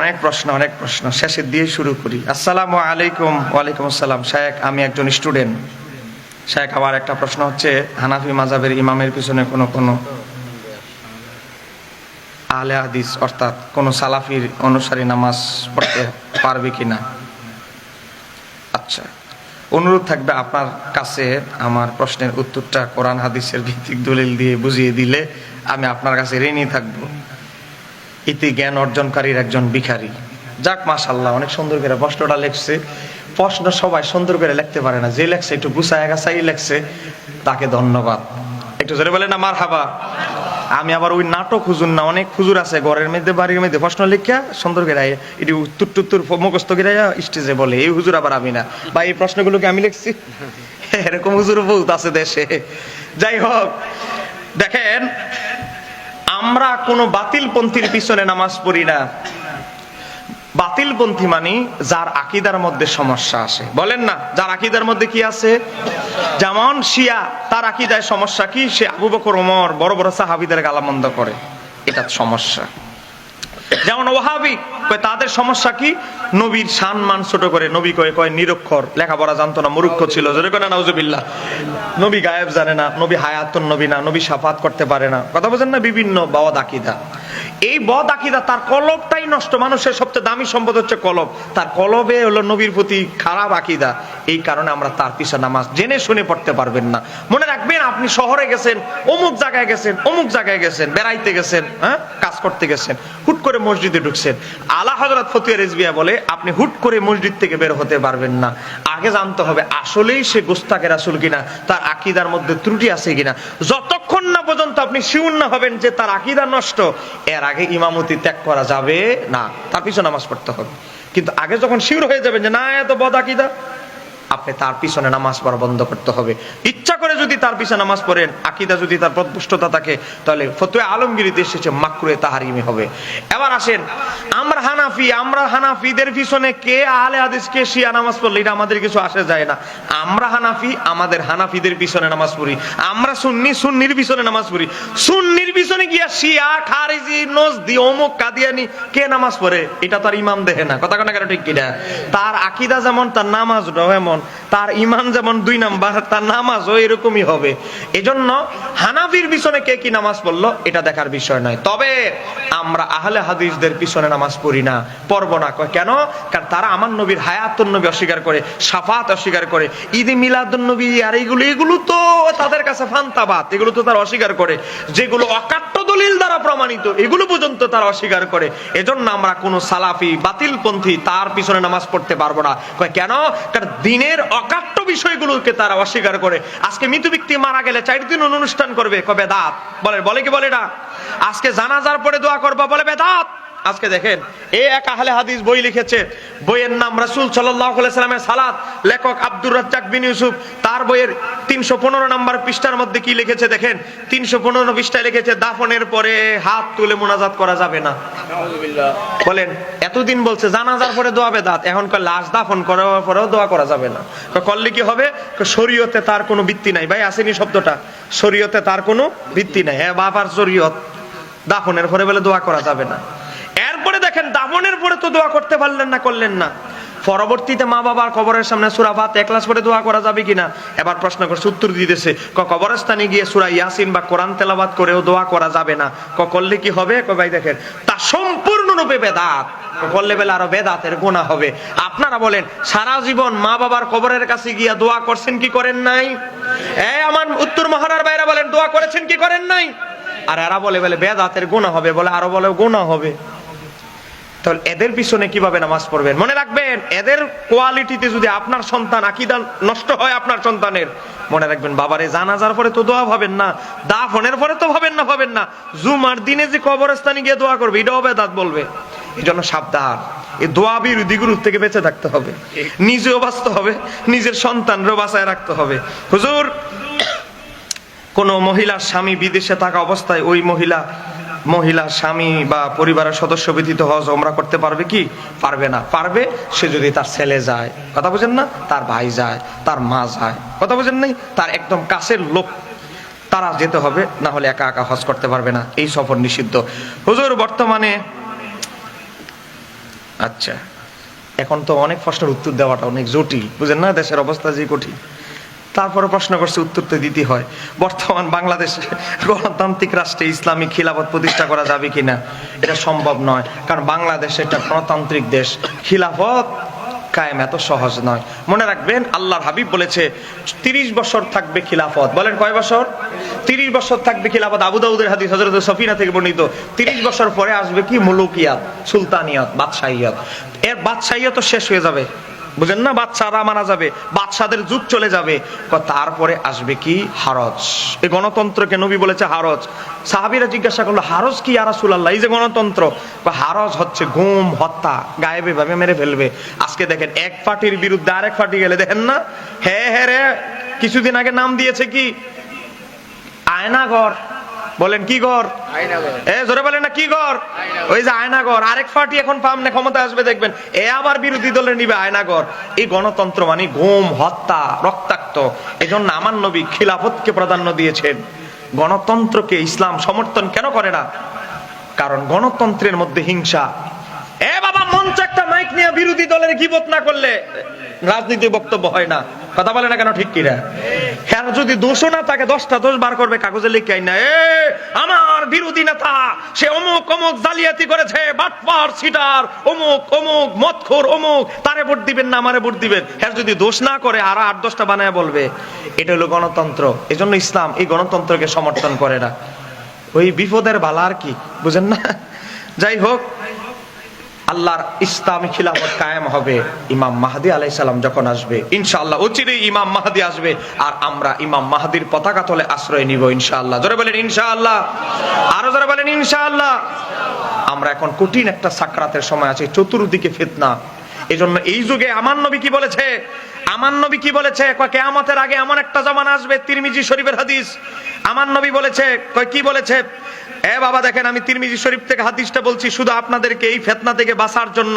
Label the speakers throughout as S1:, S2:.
S1: অনেক প্রশ্ন অনেক প্রশ্ন। শেষের দিয়ে শুরু করি। আসসালামু আলাইকুম, ওয়ালাইকুম আসসালাম। শায়েক, আমি একজন স্টুডেন্ট। শায়েক আমার একটা প্রশ্ন হচ্ছে, হানাফি মাজাবের ইমামের পিছনে কোনো কোনো আলে হাদিস, অর্থাৎ কোনো সালাফির অনুসারী নামাজ পড়তে পারবে কি না আচ্ছা অনুরোধ থাকবে আপনার কাছে আমার প্রশ্নের উত্তরটা কোরআন হাদিসের ভিত্তিক দলিল দিয়ে বুঝিয়ে দিলে আমি আপনার কাছে ঋণী থাকব। ইতি জ্ঞান অর্জনকারীর একজন ভিখারি। যাক মাশাল্লাহ অনেক সুন্দর করে প্রশ্নটা লেখছে। প্রশ্ন সবাই সুন্দর করে লিখতে পারে না। যে লেখছে, একটু গুছায় গাছাই লেখছে, তাকে ধন্যবাদ। একটু জোরে বলে না মার হাবা আমি আবার ওই নাটক হুজুর না, অনেক হুজুর আছে, ঘরের মধ্যে, বাড়ির মধ্যে, প্রশ্ন লিখিয়া সুন্দর করে এটি উত্তর টুত্তর মুখস্থ করে স্টেজে বলে, এই হুজুর আবার আমি না। বা এই প্রশ্নগুলোকে আমি লিখছি। এরকম হুজুর বহুত আছে দেশে। যাই হোক, দেখেন আমরা কোনো বাতিলপন্থীর পিছনে নামাজ পড়ি না। বাতিলপন্থী মানে যার আকিদার মধ্যে সমস্যা আছে বলেন না, যার আকিদার মধ্যে কি আছে? যেমন শিয়া, তার আকিদায় সমস্যা কি? সে আবু বকর, ওমর, বড় বড় সাহাবিদের গালামন্দ করে। এটা সমস্যা। যেমন ওহাবি তাদের সমস্যা কি? নবীর শান মান ছোট করে নবী কয় কয়, নিরক্ষর। লেখাপড়া জানতো না, মূর্খ ছিল, জোরে কয় না, নাউজুবিল্লাহ। নবী গায়েব জানে না, নবী হায়াতুন নবী না, নবী সাফাত করতে পারে না। কথা বলছেন না বিভিন্ন বদ আকিদা? এই বদ আকিদা, তার কলবটাই নষ্ট। মানুষের সবচেয়ে দামি সম্পদ হচ্ছে কলব। তার কলবে হলো নবীর প্রতি খারাপ আকিদা। এই কারণে আমরা তার পিছনে নামাজ জেনে শুনে পড়তে পারবেন না। মনে রাখবেন, আপনি শহরে গেছেন, অমুক জায়গায় গেছেন, অমুক জায়গায় গেছেন, বেড়াইতে গেছেন হ্যাঁ? কাজ করতে গেছেন, হুট করে মসজিদে ঢুকছেন। আলা হজরত ফতুয়া রেজবিয়া বলে, আপনি হুট করে মসজিদ থেকে বের হতে পারবেন না। আগে জানতে হবে, আসলেই সে গোস্তাকে রাসুল কিনা, তার আকিদার মধ্যে ত্রুটি আছে কিনা। যতক্ষণ না পর্যন্ত আপনি শিউর না হবেন যে তার আকিদা নষ্ট, এর আগে ইমামতি ত্যাগ করা যাবে না। তার পিছনে নামাজ পড়তে হবে। কিন্তু আগে যখন শিউর হয়ে যাবেন যে, না এত বদ আকিদা। আপনি তার পিছনে নামাজ পড়া বন্ধ করতে হবে। ইচ্ছা করে যদি তার পিছনে নামাজ পড়েন, আকিদা যদি তার প্রদপুষ্টতা থাকে, তাহলে ফতুয়া আলমগিরিতে এসেছে মাকরুয়ে তাহারিমি হবে। এবার আসেন, আমরা হানাফি, আমরা হানাফিদের পিছনে কে আহলে হাদিস, কে শিয়া নামাজ পড়লে এটা আমাদের কিছু আসে যায় না। আমরা হানাফি, আমাদের হানাফিদের পিছনে নামাজ পড়ি। আমরা সুন্নি, সুন্নির পিছনে নামাজ পড়ি। সুন্নির পিছনে গিয়া শিয়া, খারিজি, নজদি, অমুক, কাদিয়ানি, কে নামাজ পড়ে? এটা তার ইমাম দেখে না। কথা কথা ঠিক কিনা? তার আকিদা যেমন, তার নামাজ এমন। তার ইমান যেমন দুই নাম্বার, তার নামাজও এরকমই হবে। এজন্য হানাফির পিছনে কে কি নামাজ পড়ল, এটা দেখার বিষয় নয়। তবে আমরা আহলে হাদিসদের পিছনে নামাজ পড়ি না, পড়ব না। কেন? তারা আমার নবীর হায়াতুন নবী অস্বীকার করে সাফাত অস্বীকার করে, ঈদে মিলাদুন নবী, আর এইগুলো এগুলো তো তাদের কাছে ফান্তাবাত এগুলো তো তারা অস্বীকার করে। যেগুলো অকাট্য দলিল দ্বারা প্রমাণিত, এগুলো পর্যন্ত তারা অস্বীকার করে। এজন্য আমরা কোনো সালাফি, বাতিলপন্থী, তার পিছনে নামাজ পড়তে পারব না। কেন? কারণ দিনের অকাট্য বিষয়গুলোকে তারা অস্বীকার করে। আজকে মৃত ব্যক্তি মারা গেলে চার দিন অনুষ্ঠান করবে, কবে দাঁত বলে বলে কি বলে না আজকে জানাজার পরে দোয়া করবা, বলে বেদাত। আজকে দেখেন এ এক আহলে হাদিস বই লিখেছে বইয়ের নাম রাসূল সাল্লামের সালাত লেখক আব্দুর রাজ্জাক বিন ইউসুফ তার বইয়ের 315 নম্বর পৃষ্ঠার মধ্যে কি লিখেছে দেখেন 315 পৃষ্ঠায় লিখেছে দাফনের পরে হাত তুলে মোনাজাত করা যাবে না। বলেন এতদিন বলছে জানাজার পরে দোয়া বেদাত এখন কয় লাশ দাফন করার পরেও দোয়া করা যাবে না। করলে কি হবে? শরীয়তে তার কোনো ভিত্তি নাই। ভাই আসেনি শব্দটা? শরীয়তে তার কোনো ভিত্তি নাই। হ্যাঁ বাবার শরীয়ত দাফনের পরে বলে দোয়া করা যাবে না। এরপরে দেখেন, দাফনের পরে তো দোয়া করতে পারলেন না, করলেন না। পরবর্তীতে মা বাবার কবরের সামনে সুরা ভাত একলাস পরে দোয়া করা যাবে কিনা? এবার প্রশ্ন করছে উত্তর দিতেছে, ক কবরস্থানে গিয়ে সুরা ইয়াসিন বা কোরআন তেলাবাদ করেও দোয়া করা যাবে না? ক করলে কি হবে? ক ভাই দেখেন, তা সম্পূর্ণরূপে বেদাত। করলে বেলা আরও বেদাতের গুণা হবে। আপনারা বলেন, সারা জীবন মা বাবার কবরের কাছে গিয়া দোয়া করছেন কি করেন নাই? এ আমার উত্তর মহারার বাইরে বলেন, দোয়া করেছেন কি করেন নাই? আর এরা বলে বলে বেদাতের গুণা হবে, বলে আরও বলে গোনা হবে। তাহলে এদের পিছনে কীভাবে নামাজ পড়বেন? মনে রাখবেন, এদের কোয়ালিটিতে যদি আপনার সন্তান আকিদা নষ্ট হয় আপনার সন্তানের, মনে রাখবেন, বাবারে, জানাজার পরে তো দোয়া ভাবেন না, দাফনের পরে তো ভাবেন না ভাবেন না। জুমার দিনে যে কবরস্থানে গিয়ে দোয়া করবে, এটাও বেদাত বলবে। এই জন্য সাবধান। এই দোয়া বিরোধী গুরু থেকে বেঁচে থাকতে হবে। নিজেও বাঁচতে হবে, নিজের সন্তানরও বাঁচায় রাখতে হবে। হুজুর, কোন মহিলার স্বামী বিদেশে থাকা অবস্থায় ওই মহিলা মহিলা, স্বামী বা পরিবারের সদস্য ব্যতীত হজ ওমরা করতে পারবে কি? পারবে না। পারবে, সে যদি তার ছেলে যায়। কথা বুঝেন না? তার ভাই যায়, তার মা যায়। কথা বুঝেন নাই? তার একদম কাছের লোক। তারা যেতে হবে, না হলে একা একা হজ করতে পারবে না। এই সফর নিষিদ্ধ। হুজুর, বর্তমানে আচ্ছা এখন তো অনেক প্রশ্নের উত্তর দেওয়াটা অনেক জটিল। বুঝেন না? দেশের অবস্থা যে কঠিন। তারপরে প্রশ্ন করছে, উত্তর তো দিতে হয়। বর্তমান বাংলাদেশে গণতান্ত্রিক রাষ্ট্রে ইসলামিক খিলাফত প্রতিষ্ঠা করা যাবে কিনা, এটা সম্ভব নয়। কারণ বাংলাদেশ একটা গণতান্ত্রিক দেশ। খিলাফত কায়েম এত সহজ নয়। মনে রাখবেন, আল্লাহর হাবিব বলেছে, তিরিশ বছর থাকবে খিলাফত। বলেন কয় বছর? তিরিশ বছর থাকবে খিলাফত। আবু দাউদের হাদিস হজরত সফিনা থেকে বর্ণিত। তিরিশ বছর পরে আসবে কি মুলুকিয়াত, সুলতানিয়ত, বাদশাহিয়ত। এর বাদশাহিয়ত শেষ হয়ে যাবে। বুঝেন না, বাচ্চারা মারা যাবে, বাচ্চাদের যুগ চলে যাবে। তারপরে আসবে কি? হারজ। এই গণতন্ত্রকে নবী বলেছে হারজ। সাহাবিরা জিজ্ঞাসা করল, হারজ কি আর আরাসুল্লাহ এই যে গণতন্ত্র। হারজ হচ্ছে গুম, হত্যা, গায়েবে ভাবে মেরে ফেলবে। আজকে দেখেন, এক পার্টির বিরুদ্ধে আরেক পার্টি গেলে দেখেন না? হ্যাঁ হ্যাঁ রে, কিছুদিন আগে নাম দিয়েছে কি? আয়নাগর বলেন কি ঘর? এ জোরে বলেন না কি ঘর? ওই যে আয়নাগর আরেক পার্টি এখন পামনে ক্ষমতা আসবে দেখবেন। এ আবার বিরোধী দলের নিবে আয়নাগর এই গণতন্ত্র মানে ঘুম হত্যা রক্তাক্ত। এজন্য আমার নবী খিলাফতকে প্রাধান্য দিয়েছেন। গণতন্ত্রকে ইসলাম সমর্থন কেন করে না? কারণ গণতন্ত্রের মধ্যে হিংসা। এ বাবা মঞ্চ একটা মাইক নিয়ে বিরোধী দলের গিবত না করলে রাজনীতি বক্তব্য হয় না। কথা বলে না কেন ঠিক কিনা? হ্যাঁ যদি দোষও না তাকে দশটা দোষ বার করবে কাগজে লিখে না এ, আমার বিরোধী নেতা, সে অমুক অমুক জালিয়াতি করেছে, বাটপার, সিটার, অমুক অমুক, মদখোর, অমুক, তারে ভোট দিবেন না, আমারে ভোট দিবেন। হ্যাঁ যদি দোষ না করে, আর আট দশটা বানায় বলবে। এটা হলো গণতন্ত্র। এজন্য ইসলাম এই গণতন্ত্রকে সমর্থন করে না। ওই বিপদের বালা আর কি, বুঝেন না? যাই হোক আল্লাহর ইসলামী খিলাফত কায়েম হবে ইমাম মাহাদি আলাইহিস সালাম যখন আসবে, ইনশাআল্লাহ অচিরেই ইমাম মাহাদি আসবে আর আমরা ইমাম মাহাদির পতাকা তলে আশ্রয় নিব ইনশাআল্লাহ। জোরে বলেন ইনশাআল্লাহ। আরও জোরে বলেন ইনশাআল্লাহ। আমরা এখন কঠিন একটা সাকরাতের সময় আছে, চতুর্দিকে ফিতনা। এজন্য এই যুগে আমার নবী কি বলেছে? আমার নবী কি বলেছে? কয়, কেয়ামতের আগে এমন একটা জামান আসবে, তিরমিজি শরীফের হাদিস। আমার নবী বলেছে, কয়, কি বলেছে? এ বাবা, দেখেন, আমি তিরমিজি শরীফ থেকে হাদিসটা বলছি, শুধু আপনাদেরকে এই ফেতনা থেকে বাঁচার জন্য।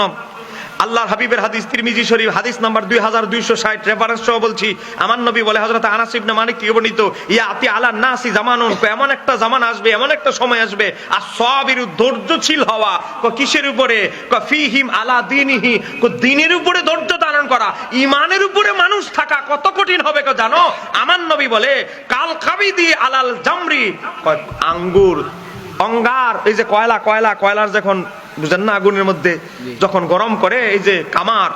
S1: আল্লাহর হাবিবের হাদিস, তিরমিজি শরীফ, হাদিস নাম্বার দুই হাজার দুইশো ষাট রেফারেন্স সহ বলছি। আমার নবী বলে হজরত আনাস ইবনে মালিক থেকে বর্ণিত ইয়া আতি আলা নাসি জামানুন কয়, এমন একটা জামান আসবে, এমন একটা সময় আসবে, আর সবির ধৈর্যশীল হওয়া ক কিসের উপরে? ক ফিহিম আলা দিনিহি ক দিনের উপরে ধৈর্য ধারণ করা ইমানের উপরে মানুষ থাকা কত কঠিন হবে ক জানো? আমার নবী বলে, কাল খাবি দি আলাল জামরি আঙ্গুর অঙ্গার এই যে কয়লা কয়লা কয়লার যখন বুঝেন না আগুনের মধ্যে যখন গরম করে এই যে কামার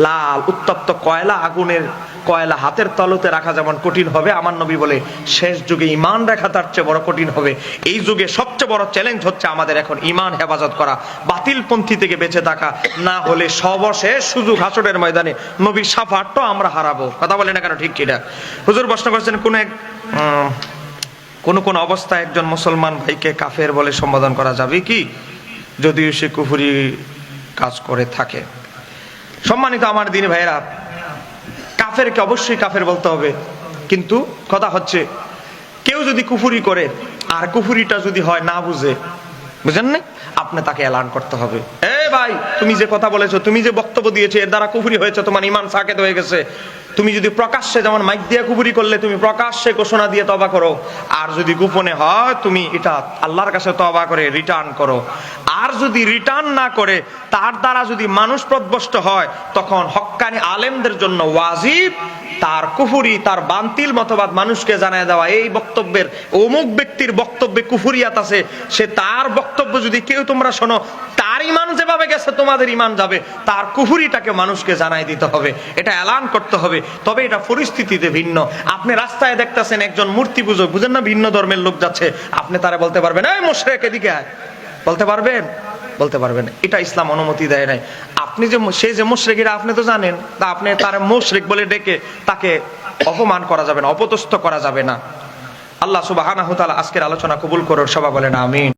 S1: লাল উত্তপ্ত কয়লা আগুনের কয়লা হাতের তলতে রাখা যেমন কঠিন হবে আমার নবী বলে শেষ যুগে ইমান রাখা তার চেয়ে বড় কঠিন হবে। এই যুগে সবচেয়ে বড় চ্যালেঞ্জ হচ্ছে আমাদের এখন ইমান হেফাজত করা বাতিল পন্থী থেকে বেঁচে থাকা না হলে সবশেষ সুযোগ হাসরের ময়দানে নবীর সাফারটাও আমরা হারাবো। কথা বলে না কেন ঠিক কিনা হুজুর প্রশ্ন করছেন কোন এক কোন কোন অবস্থায় একজন মুসলমান ভাইকে কাফের বলে সম্বোধন করা যাবে কি? যদিও সে কুফুরি কাজ করে থাকে। সম্মানিত আমার দিনী ভাইয়েরা, কাফেরকে অবশ্যই কাফের বলতে হবে। কিন্তু কথা হচ্ছে, কেউ যদি কুফুরি করে, আর কুফুরিটা যদি হয় না বুঝে, বুঝেন না? আপনি তাকে অ্যালার্ন করতে হবে। ভাই, তুমি যে কথা বলেছ, তুমি যে বক্তব্য দিয়েছ, এর দ্বারা কুফুরি হয়েছে, তোমার ইমান সাকেত হয়ে গেছে। তুমি যদি প্রকাশ্যে যেমন মাইক দিয়ে কুফুরি করলে, তুমি প্রকাশ্যে ঘোষণা দিয়ে তবা করো। আর যদি গোপনে হয়, তুমি এটা আল্লাহর কাছে তবা করে রিটার্ন করো। আর যদি রিটার্ন না করে, তার দ্বারা যদি মানুষ প্রদ্বষ্ট হয়, তখন হক্কানি আলেমদের জন্য ওয়াজিব। তার কুফুরি, তার বান্তিল মতবাদ মানুষকে জানায় দেওয়া, এই বক্তব্যের অমুক ব্যক্তির বক্তব্যে কুফুরিয়াত আছে। সে তার বক্তব্য যদি কেউ তোমরা শোনো যেভাবে গেছে, তোমাদের ইমান যাবে। তার কুফুরিটাকে মানুষকে জানাই দিতে হবে। এটা এলান করতে হবে। তবে এটা পরিস্থিতিতে ভিন্ন। আপনি রাস্তায় দেখতেছেন একজন মূর্তি পুজো বুঝেন না, ভিন্ন ধর্মের লোক যাচ্ছে। আপনি তারা বলতে পারবেন, এই মোশরেক, এদিকে বলতে পারবেন? বলতে পারবেন। এটা ইসলাম অনুমতি দেয় নাই। আপনি যে সে যে মুশরিক এটা আপনি তো জানেন। তা আপনি তার মুশরিক বলে ডেকে তাকে অপমান করা যাবে না, অপদস্থ করা যাবে না। আল্লাহ সুবাহ আজকের আলোচনা কবুল করো সবাই বলেন, আমিন।